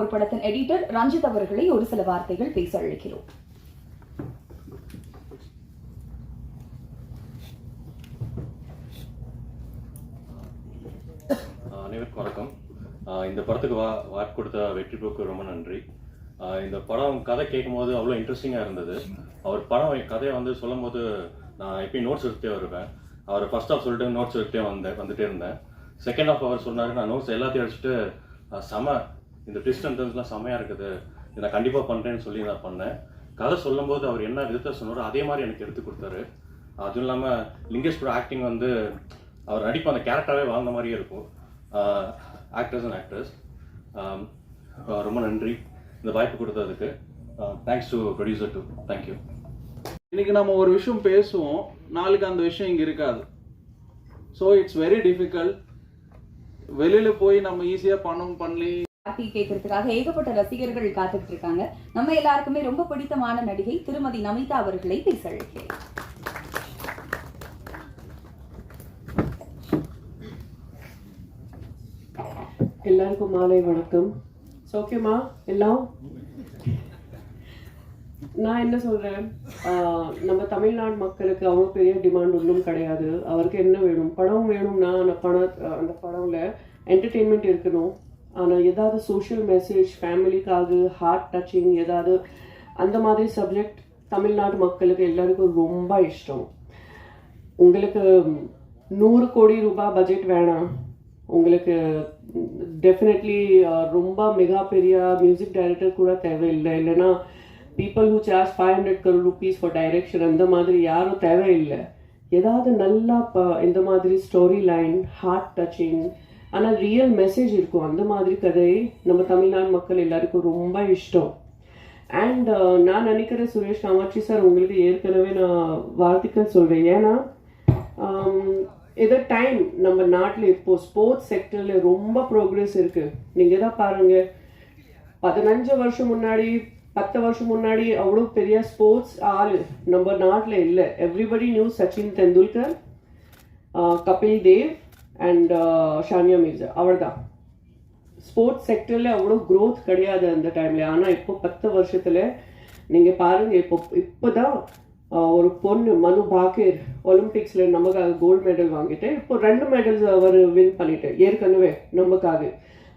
போர் படத்தின் எடிட்டர் ரஞ்சித் அவர்களை ஒரு சில வார்த்தைகள் பேச அழைக்கிறோம். அனைவருக்கும் வணக்கம். இந்த படத்துக்கு வா வாட் கொடுத்த வெற்றி போக்கு ரொம்ப நன்றி. இந்த படம் கதை கேட்கும்போது அவ்வளோ இன்ட்ரெஸ்டிங்காக இருந்தது. அவர் படம் கதையை வந்து சொல்லும் போது நான் எப்பயும் நோட்ஸ் எடுத்தே வருவேன். அவர் ஃபர்ஸ்ட் ஆஃப் சொல்லிட்டு நோட்ஸ் எடுத்தே வந்தேன் வந்துட்டே இருந்தேன். செகண்ட் ஆஃப் அவர் சொன்னார் நான் நோட்ஸ் எல்லாத்தையும் அடிச்சுட்டு செம இந்த ட்விஸ்ட் அண்ட் டர்ன்ஸ்லாம் செமையாக இருக்குது. இதை நான் கண்டிப்பாக பண்ணுறேன்னு சொல்லி நான் பண்ணேன். கதை சொல்லும்போது அவர் என்ன விதத்தை சொன்னாரோ அதே மாதிரி எனக்கு எடுத்து கொடுத்தாரு. அதுவும் இல்லாமல் லிங்கேஷ் ஆக்டிங் வந்து அவர் நடிப்பு அந்த கேரக்டராகவே வாழ்ந்த மாதிரியே இருக்கும். ஆக்டர்ஸ் அண்ட் ஆக்டர்ஸ் ரொம்ப நன்றி இந்த வாய்ப்பு கொடுத்ததுக்கு. Thanks to producer to thank you இன்னைக்கு நம்ம ஒரு விஷயம் பேசுவோம். நாளைக்கு அந்த விஷயம் இங்கே இருக்காது. ஸோ இட்ஸ் வெரி டிஃபிகல்ட் வெளியில் போய் நம்ம ஈஸியாக பணம் பண்ணி பாட்டி கேட்கறதுக்காக ஏகப்பட்ட ரசிகர்கள் காத்துட்டு இருக்காங்க நம்ம எல்லாருக்குமே ரொம்ப பிடித்தமான நடிகை திருமதி நமிதா அவர்களை பேச அழைக்கிறேன் எல்லாருக்கும் மாலை வணக்கம். சௌக்கியமா? எல்லாம்? நான் என்ன சொல்றேன்? ஆஹ் நம்ம தமிழ்நாடு மக்களுக்கு அவ்வளோ பெரிய டிமாண்ட் ஒன்றும் கிடையாது. அவருக்கு என்ன வேணும்? படம் வேணும்னா அந்த பட அந்த படம்ல என்டர்டெயின்மெண்ட் இருக்கணும். ஆனால் ஏதாவது சோஷியல் மெசேஜ் ஃபேமிலிக்காக ஹார்ட் டச்சிங் ஏதாவது அந்த மாதிரி சப்ஜெக்ட் தமிழ்நாடு மக்களுக்கு எல்லாருக்கும் ரொம்ப இஷ்டம். உங்களுக்கு நூறு கோடி ரூபாய் பட்ஜெட் வேணாம். உங்களுக்கு டெஃபினெட்லி ரொம்ப மிக பெரிய மியூசிக் டைரக்டர் கூட தேவையில்லை. இல்லைன்னா people who charge five hundred crore rupees for direction அந்த மாதிரி யாரும் தேவையில்லை. ஏதாவது நல்லா ப இந்த மாதிரி ஸ்டோரி லைன் ஹார்ட் டச்சிங் ஆனால் ரியல் மெசேஜ் இருக்கும். அந்த மாதிரி கதை நம்ம தமிழ்நாடு மக்கள் எல்லாருக்கும் ரொம்ப இஷ்டம். அண்ட் uh, நான் நினைக்கிறேன் சுரேஷ் காமாட்சி சார் உங்களுக்கு ஏற்கனவே நான் வாழ்த்துக்கள் சொல்கிறேன் ஏன்னா um, ஏதோ டைம் நம்ம நாட்டில் இப்போ ஸ்போர்ட்ஸ் செக்டரில் ரொம்ப ப்ரோக்ரஸ் இருக்கு. நீங்கள் தான் பாருங்க. பதினஞ்சு வருஷம் முன்னாடி பத்து வருஷம் முன்னாடி அவ்வளோ பெரிய ஸ்போர்ட்ஸ் ஆள் நம்ம நாட்டில் இல்லை. Everybody knew Sachin Tendulkar Kapil Dev and Sania Mirza அவ்வளோதான் ஸ்போர்ட்ஸ் செக்டரில் அவ்வளோ க்ரோத் கிடையாது அந்த டைமில் ஆனால் இப்போ பத்து வருஷத்தில் நீங்கள் பாருங்கள் இப்போ இப்போ தான் ஒரு பொண்ணு மனு பாக்கேர் ஒலிம்பிக்ஸில் நமக்காக கோல்டு மெடல் வாங்கிட்டு இப்போ ரெண்டு மெடல்ஸ் அவர் வின் பண்ணிட்டு ஏற்கனவே நமக்காக.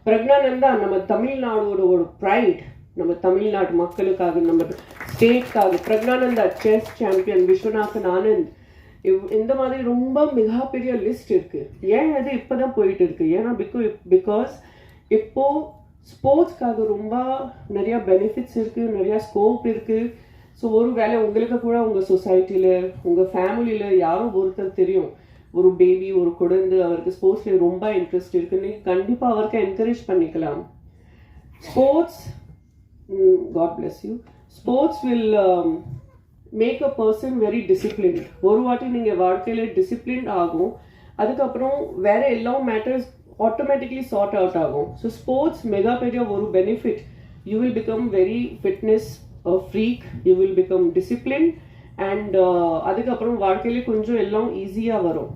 பிரக்னானந்தா நம்ம தமிழ்நாடோட ஒரு ப்ரைட் நம்ம தமிழ்நாடு மக்களுக்காக நம்ம ஸ்டேட்காக பிரக்னானந்தா செஸ் சாம்பியன் விஸ்வநாதன் ஆனந்த் இந்த மாதிரி ரொம்ப மிகப்பெரிய லிஸ்ட் இருக்கு. ஏன் அது இப்போதான் போயிட்டு இருக்கு ஏன்னா பிகோ பிகாஸ் இப்போ ஸ்போர்ட்ஸ்க்காக ரொம்ப நிறைய பெனிஃபிட்ஸ் இருக்கு நிறைய ஸ்கோப் இருக்கு. ஸோ ஒரு வேளை உங்களுக்கு கூட உங்கள் சொசைட்டியில் உங்கள் ஃபேமிலியில் யாரோ ஒருத்தர் தெரியும். ஒரு பேபி ஒரு குழந்தை அவருக்கு ஸ்போர்ட்ஸில் ரொம்ப இன்ட்ரெஸ்ட் இருக்குன்னு கண்டிப்பாக அவருக்கு என்கரேஜ் பண்ணிக்கலாம். Sports god bless you sports will make a person very disciplined ஒரு வாட்டி நீங்கள் வாழ்க்கையில் டிசிப்ளின் ஆகும் அதுக்கப்புறம் வேறு எல்லா மேட்டர்ஸ் ஆட்டோமேட்டிக்லி சார்ட் அவுட் ஆகும். ஸோ ஸ்போர்ட்ஸ் மெகா பெரிய ஒரு benefit you will become very fitness freak you will become discipline and அதுக்கப்புறம் வாழ்க்கையிலே கொஞ்சம் எல்லாம் ஈஸியாக வரும்.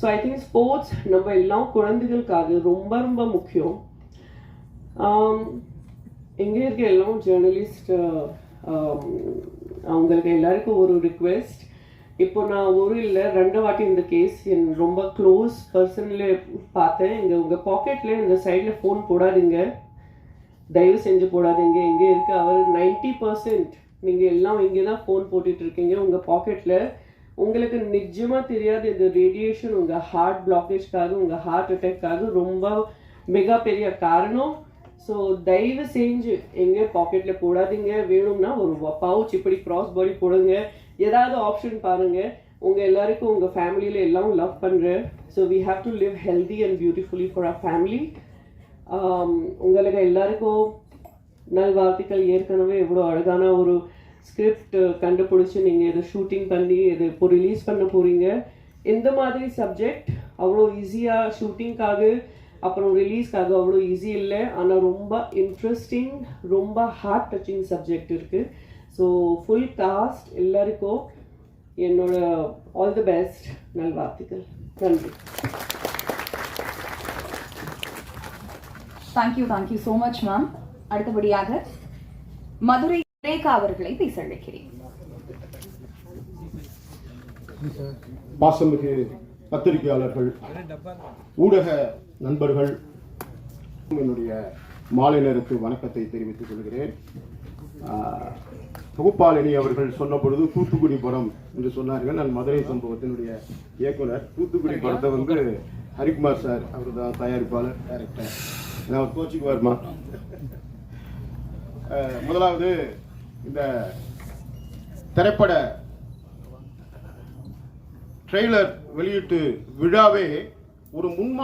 ஸோ ஐ திங்க் ஸ்போர்ட்ஸ் நம்ம எல்லாம் குழந்தைகளுக்காக ரொம்ப ரொம்ப முக்கியம். Um, எங்கே இருக்க எல்லாம் ஜேர்னலிஸ்ட் அவங்களுக்கு எல்லாருக்கும் ஒரு ரிக்வெஸ்ட் இப்போ நான் ஒரு இல்லை ரெண்டு வாட்டி இந்த கேஸ் என் ரொம்ப க்ளோஸ் பர்சன்ல பார்த்தேன். இங்கே உங்கள் பாக்கெட்டில் இந்த சைடில் ஃபோன் போடாதீங்க. தயவு செஞ்சு போடாதீங்க. எங்கே இருக்கு. அவர் நைன்டி பர்சன்ட் நீங்கள் எல்லாம் இங்கே தான் ஃபோன் போட்டுட்டு இருக்கீங்க. உங்கள் பாக்கெட்டில் உங்களுக்கு நிஜமாக தெரியாது இந்த ரேடியேஷன் உங்கள் ஹார்ட் பிளாக்கேஜ்க்காக உங்கள் ஹார்ட் அட்டாக்காக ரொம்ப மிகப்பெரிய காரணம். ஸோ தயவு செஞ்சு எங்கே பாக்கெட்டில் போடாதீங்க. வேணும்னா ஒரு பவுச் இப்படி கிராஸ் பாடி போடுங்க. ஏதாவது ஆப்ஷன் பாருங்கள் உங்கள் எல்லாருக்கும் உங்கள் ஃபேமிலியில் எல்லாம் லவ் பண்ணுறேன் so we have to live healthy and beautifully for our family உங்களுக்கு எல்லாருக்கும் நல்வாழ்த்துக்கள். ஏற்கனவே எவ்வளோ அழகான ஒரு ஸ்கிரிப்ட் கண்டுபிடிச்சி நீங்கள் இதை ஷூட்டிங் பண்ணி இது இப்போ ரிலீஸ் பண்ண போகிறீங்க இந்த மாதிரி சப்ஜெக்ட் அவ்வளோ ஈஸியாக ஷூட்டிங்காக அப்புறம் ரிலீஸ்க்காக அவ்வளோ ஈஸி இல்லை. ஆனால் ரொம்ப இன்ட்ரெஸ்டிங் ரொம்ப ஹார்ட் டச்சிங் சப்ஜெக்ட் இருக்குது ஸோ ஃபுல் காஸ்ட் எல்லாருக்கும் என்னோட ஆல் தி பெஸ்ட் நல்வாழ்த்துக்கள். நன்றி. Thank you thank you so much ma'am அடுத்தபடியாக மதுரை ரேகா அவர்களை பேச அழைக்கிறேன். பாசமிகு பத்திரிகையாளர்கள் ஊடக நண்பர்கள் என்னுடைய மாலை நேரத்து வணக்கத்தை தெரிவித்துக் கொள்கிறேன். தொகுப்பாளினி அவர்கள் சொன்ன பொழுது தூத்துக்குடி படம் என்று சொன்னார்கள். நான் மதுரை சம்பவத்தினுடைய இயக்குனர். தூத்துக்குடி படத்தை வந்து ஹரிக்குமார் சார் அவர் தான் தயாரிப்பாளர் டைரக்டர் நான் கோச்சிக்குவார்மா முதலாவது இந்த திரைப்பட ட்ரெய்லர் வெளியீட்டு விழாவே ஒரு முன்மா